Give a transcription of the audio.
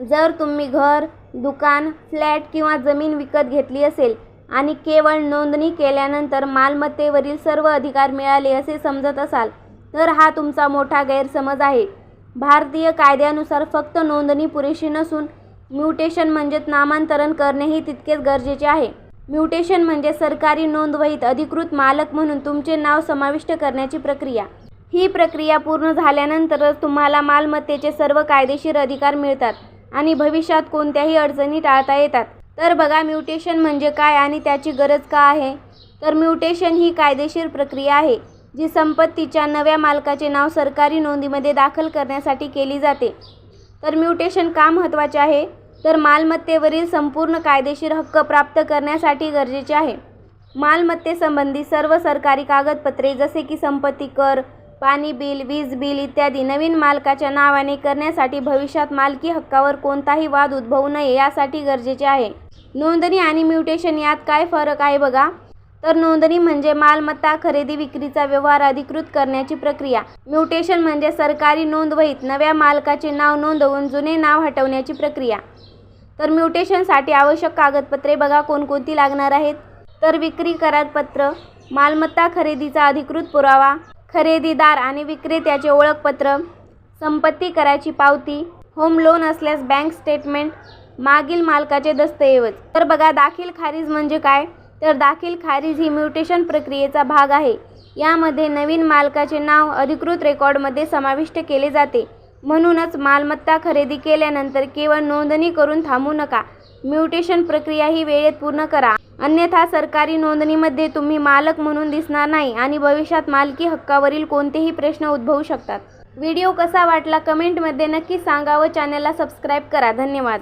जर तुम्ही घर दुकान फ्लॅट किंवा जमीन विकत घेतली असेल आणि केवळ नोंदणी केल्यानंतर मालमत्तेवरील सर्व अधिकार मिळाले असे समजत असाल तर हा तुमचा मोठा गैरसमज आहे. भारतीय कायद्यानुसार फक्त नोंदणी पुरेशी नसून म्युटेशन म्हणजेच नामांतरण करणेही तितकेच गरजेचे आहे. म्युटेशन म्हणजे सरकारी नोंदवहीत अधिकृत मालक म्हणून तुमचे नाव समाविष्ट करण्याची प्रक्रिया. ही प्रक्रिया पूर्ण झाल्यानंतरच तुम्हाला मालमत्तेचे सर्व कायदेशीर अधिकार मिळतात. आणि भविष्यात कोणत्याही अडचणी टाळता येतात. तर बघा म्युटेशन म्हणजे काय आणि त्याची गरज का आहे? तर म्युटेशन ही कायदेशीर प्रक्रिया आहे जी संपत्तीच्या नव्या मालकाचे नाव सरकारी नोंदीमध्ये दाखल करण्यासाठी केली जाते. तर म्युटेशन का महत्त्वाचे आहे? तर मालमत्तेवरील संपूर्ण कायदेशीर हक्क प्राप्त करण्यासाठी गरजेचे आहे. मालमत्तेसंबंधी सर्व सरकारी कागदपत्रे जसे की संपत्ती कर पाणी बिल वीज बिल इत्यादी नवीन मालकाच्या नावाने करण्यासाठी भविष्यात मालकी हक्कावर कोणताही वाद उद्भवू नये यासाठी गरजेचे आहे. नोंदणी आणि म्युटेशन यात काय फरक आहे बघा. तर नोंदणी म्हणजे मालमत्ता खरेदी विक्रीचा व्यवहार अधिकृत करण्याची प्रक्रिया. म्युटेशन म्हणजे सरकारी नोंदवहीत नव्या मालकाचे नाव नोंदवून जुने नाव हटवण्याची प्रक्रिया. तर म्युटेशनसाठी आवश्यक कागदपत्रे बघा कोणकोणती लागणार आहेत. तर विक्री करारपत्र मालमत्ता खरेदीचा अधिकृत पुरावा खरेदीदार आणि विक्रेत्याचे ओळखपत्र संपत्ती कराची पावती होम लोन असल्यास बँक स्टेटमेंट मागील मालकाचे दस्तऐवज. तर बघा दाखील खारीज म्हणजे काय? तर दाखील खारीज ही म्युटेशन प्रक्रियेचा भाग आहे. यामध्ये नवीन मालकाचे नाव अधिकृत रेकॉर्डमध्ये समाविष्ट केले जाते. म्हणूनच मालमत्ता खरेदी केल्यानंतर केवळ नोंदणी करून थांबू नका. म्युटेशन प्रक्रिया ही वेळेत पूर्ण करा. अन्यथा सरकारी नोंदणीमध्ये तुम्ही मालक म्हणून दिसणार नाही आणि भविष्यात मालकी हक्कावरील कोणतेही प्रश्न उद्भवू शकतात. व्हिडिओ कसा वाटला कमेंटमध्ये नक्की सांगा व चॅनलला सबस्क्राईब करा. धन्यवाद.